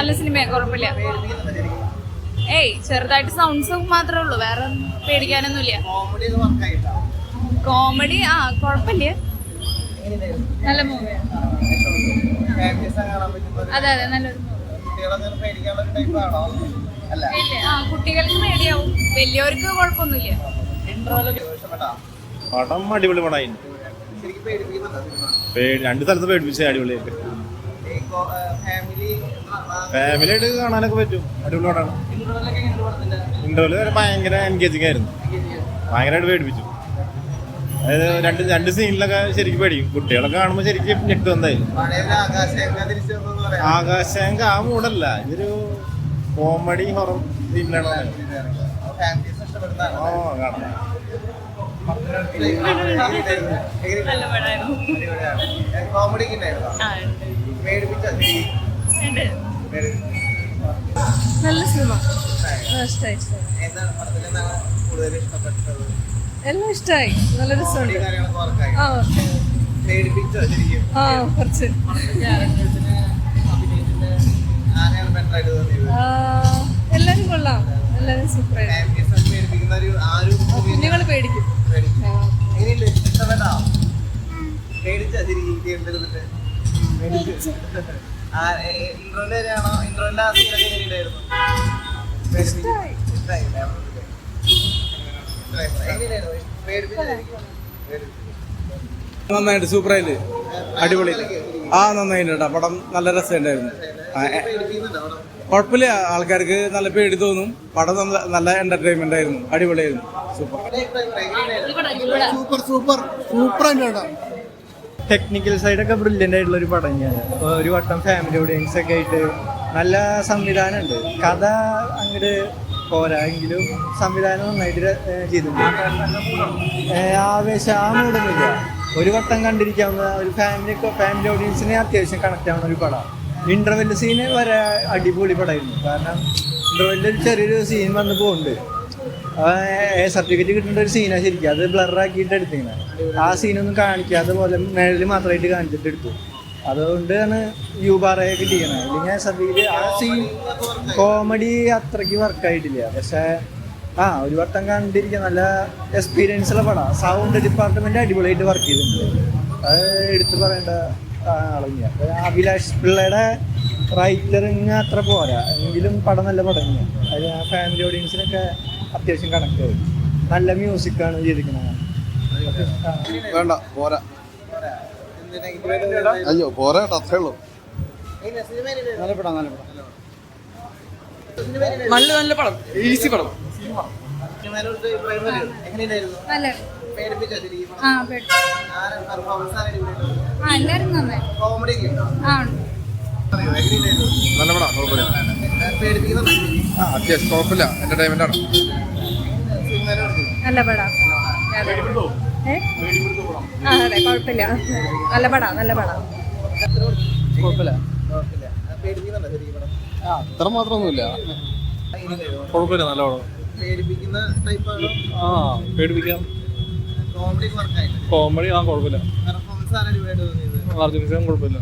നല്ല സിനിമയാ കുഴപ്പമില്ല. ഏയ് ചെറുതായിട്ട് സൗണ്ട്സ് മാത്രമേ ഉള്ളൂ. വേറെ പേടിക്കാനൊന്നുമില്ല. കോമഡി ഒക്കെ വർക്കായിട്ടാ കോമഡി ആ കുഴപ്പമില്ല. നല്ല മൂവിയാണ് അതെ അതെ നല്ലൊരു movie. കുട്ടികളൊക്കെ പേടിക്കാനുള്ള ടൈപ്പ് ആണോ അല്ല ഇല്ല, ആ കുട്ടികൾക്ക് പേടിയാവും. വലിയവർക്ക് കുഴപ്പമൊന്നുമില്ല. പടം അടിപൊളി പടമായിരുന്നു ശരിക്കും പേടിപ്പിക്കുന്നുണ്ടോ സിനിമ? പേടി രണ്ട് സ്ഥലത്ത് പേടിപ്പിച്ച അടിപൊളിയായിട്ട്. ഫാമിലി ആയിട്ട് കാണാനൊക്കെ പറ്റും. അടിപൊളിയോടാണ്. ഇന്റർവെൽ വരെ ഭയങ്കര എൻഗേജിങ് ആയിരുന്നു. ഭയങ്കരമായിട്ട് പേടിപ്പിച്ചു. അതായത് രണ്ട് രണ്ട് സീനിലൊക്കെ ശരിക്കും പേടിക്കും കുട്ടികളൊക്കെ കാണുമ്പോൾ ശരിക്കും ഞെട്ടും എന്തായാലും ആകാശങ്ക ആ മൂടല്ല. ഇതൊരു കോമഡി ഹൊറർ സീനിലാണ് ഓ കാണാം. നല്ല പടമായിരുന്നു. കോമഡി ഉണ്ടായിരുന്നോ പേടിപ്പിച്ച നല്ല സിനിമ എല്ലാം ഇഷ്ടമായി നല്ല രസമുണ്ട്. ആ. കുറച്ച്. എല്ലാരും കൊള്ളാം. എല്ലാരും സൂപ്പർ കുഞ്ഞുങ്ങൾ പേടിക്കും. പേടിച്ചാ തിയേറ്ററിൽ ഇൻട്രോന്റെ വരെയാണോ ഇൻട്രോന്റെ ആ സീനൊക്കെ എങ്ങനെയുണ്ടായിരുന്നു. നന്നായിട്ട് സൂപ്പറായിട്ട് അടിപൊളി. ആ നന്നായി കേട്ടോ. പടം നല്ല രസമുണ്ടായിരുന്നു? കുഴപ്പമില്ല. ആൾക്കാർക്ക് നല്ല പേടി തോന്നും. പടം നല്ല നല്ല എന്റർടൈൻമെന്റ് ആയിരുന്നു. അടിപൊളിയായിരുന്നു. സൂപ്പർ? Super super super. തന്നെയാണ് ടെക്നിക്കൽ സൈഡൊക്കെ ബ്രില്യന്റ് ആയിട്ടുള്ള ഒരു പടം തന്നെയാണ്. ഒരു വട്ടം ഫാമിലി ഓഡിയൻസ് ഒക്കെ ആയിട്ട് നല്ല സംവിധാനമുണ്ട്. കഥ അങ്ങോട്ട് പോരാ. എങ്കിലും സംവിധാനം നന്നായിട്ട് ചെയ്തിട്ടുണ്ട്. ആവേശം ആ മൂടൊന്നുമില്ല. ഒരു വട്ടം കണ്ടിരിക്കാവുന്ന ഒരു ഫാമിലി ഫാമിലി ഓഡിയൻസിനെ അത്യാവശ്യം കണക്ട് ആവുന്ന ഒരു പടം. ഇന്റർവെൽ സീന് വരെ അടിപൊളി പടമായിരുന്നു. കാരണം ഇന്റർവെല്ലിൽ ചെറിയൊരു സീൻ വന്ന് പോകുന്നുണ്ട് സർട്ടിഫിക്കറ്റ് കിട്ടേണ്ട ഒരു സീനാണ് ശരിക്കും. അത് ബ്ലറാക്കിയിട്ട് എടുത്തിങ്ങനെ ആ സീനൊന്നും കാണിക്കാതെ പോലെ മേളിൽ മാത്രമായിട്ട് കാണിച്ചിട്ട് എടുത്തു. അതുകൊണ്ടാണ് യു ബാറയെ കിട്ടിയത് ഇല്ലെങ്കിൽ സർട്ടിഫിക്കറ്റ് ആ സീൻ കോമഡി അത്രയ്ക്ക് വർക്കായിട്ടില്ല പക്ഷേ ആ ഒരു വട്ടം കണ്ടിരിക്കുക നല്ല എക്സ്പീരിയൻസ് ഉള്ള പടം. സൗണ്ട് ഡിപ്പാർട്ട്മെന്റ് അടിപൊളിയായിട്ട് വർക്ക് ചെയ്തിട്ടുണ്ട്. അത് എടുത്തു പറയേണ്ട ആളില്ല അഭിലാഷ് പിള്ളയുടെ റൈറ്ററിങ് അത്ര പോരാ. എങ്കിലും പടം നല്ല പടം തന്നെയാണ് അത് ആ ഫാമിലി ഓഡിയൻസിനൊക്കെ അത്യാവശ്യം കണക്ട് ആവും നല്ല മ്യൂസിക്കാണ് ചെയ്തിരിക്കുന്നത്. ആ. വേണ്ട പോരാ. അയ്യോ പോരാ അത്രേ ഉള്ളൂ. നല്ല പടം നല്ല പടം? നല്ല നല്ല പടം. ഈസി പടം? ആ എല്ലാവരും നന്നായി. Comedy നല്ല പടാ കുഴപ്പമില്ല? ആ അത്യാവശ്യം കുഴപ്പമില്ല. എന്റർടൈൻമെന്റ് ആണ്. നല്ല പടാ. ഏ? ആ അതെ കുഴപ്പമില്ല. നല്ല പടാ നല്ല പടാ. കുഴപ്പമില്ല. അത്ര മാത്രമൊന്നുമില്ല? കുഴപ്പമില്ല നല്ല പടം ആ പേടിപ്പിക്കാം. കോമഡി ആ കുഴപ്പമില്ല. കുഴപ്പമില്ല.